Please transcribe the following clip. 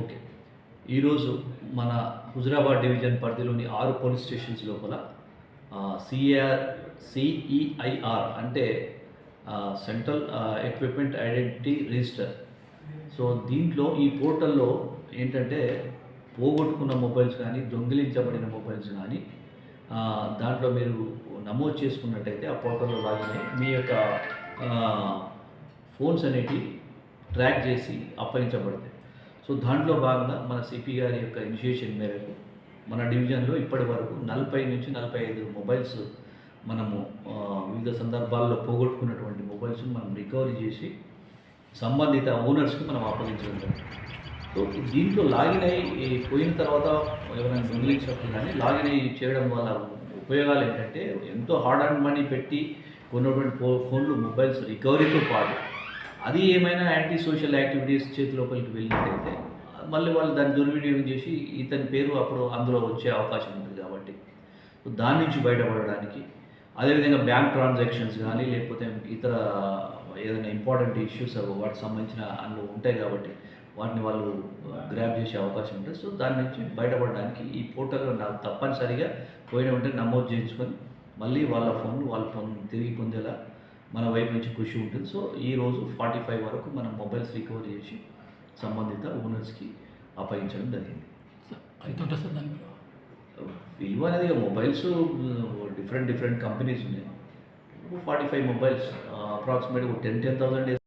Okay. ఈరోజు మన Huzurabad division పరిధిలోని ఆరు పోలీస్ స్టేషన్స్ లోపల సిఆర్ సిఈఐఆర్ అంటే central equipment identity register. So దీంట్లో ఈ పోర్టల్లో ఏంటంటే పోగొట్టుకున్న మొబైల్స్ కానీ దొంగిలించబడిన మొబైల్స్ కానీ దాంట్లో మీరు నమోదు చేసుకున్నట్టయితే ఆ పోర్టల్లో లాగిన్ అయ్యి మీ యొక్క ఫోన్స్ అనేటివి ట్రాక్ చేసి అప్పగించబడతాయి. సో దాంట్లో భాగంగా మన సిపి గారి యొక్క ఇనిషియేషన్ మేరకు మన డివిజన్లో ఇప్పటి వరకు నలభై నుంచి నలభై ఐదు మొబైల్స్ మనము వివిధ సందర్భాల్లో పోగొట్టుకున్నటువంటి మొబైల్స్ని మనం రికవరీ చేసి సంబంధిత ఓనర్స్కి మనం అప్పగించడం సో దీంట్లో లాగిన్ అయ్యి పోయిన తర్వాత ఎవరైనా దొంగిలించినప్పుడు కానీ లాగిన్ అయ్యి చేయడం వల్ల ఉపయోగాలు ఏంటంటే ఎంతో హార్డ్ అండ్ మనీ పెట్టి కొన్నటువంటి ఫో ఫోన్లు మొబైల్స్ రికవరీతో పాటు అది ఏమైనా యాంటీ సోషల్ యాక్టివిటీస్ చేతి లోపలికి వెళ్ళినట్టయితే మళ్ళీ వాళ్ళు దాన్ని దుర్వినియోగం చేసి ఇతని పేరు అప్పుడు అందులో వచ్చే అవకాశం ఉంటుంది కాబట్టి. దాని నుంచి బయటపడడానికి అదేవిధంగా బ్యాంక్ ట్రాన్సాక్షన్స్ కానీ లేకపోతే ఇతర ఏదైనా ఇంపార్టెంట్ ఇష్యూస్ వాటికి సంబంధించిన అందులో ఉంటాయి కాబట్టి వాటిని వాళ్ళు గ్రాప్ చేసే అవకాశం ఉంటుంది. సో దాని నుంచి బయటపడడానికి ఈ పోర్టల్లో నాకు తప్పనిసరిగా పోయిన ఉంటే నమోదు చేయించుకొని మళ్ళీ వాళ్ళ ఫోన్ వాళ్ళ ఫోన్ తిరిగి పొందేలా మన వైపు నుంచి కృషి ఉంటుంది. సో ఈ రోజు ఫార్టీ ఫైవ్ వరకు మనం మొబైల్స్ రికవరీ చేసి సంబంధిత ఓనర్స్కి అప్పగించడం జరిగింది. ఉంటుంది సార్ దాని విలువ? అనేది మొబైల్స్ డిఫరెంట్ డిఫరెంట్ కంపెనీస్ ఉన్నాయి. Forty five mobiles approximate ten ten thousand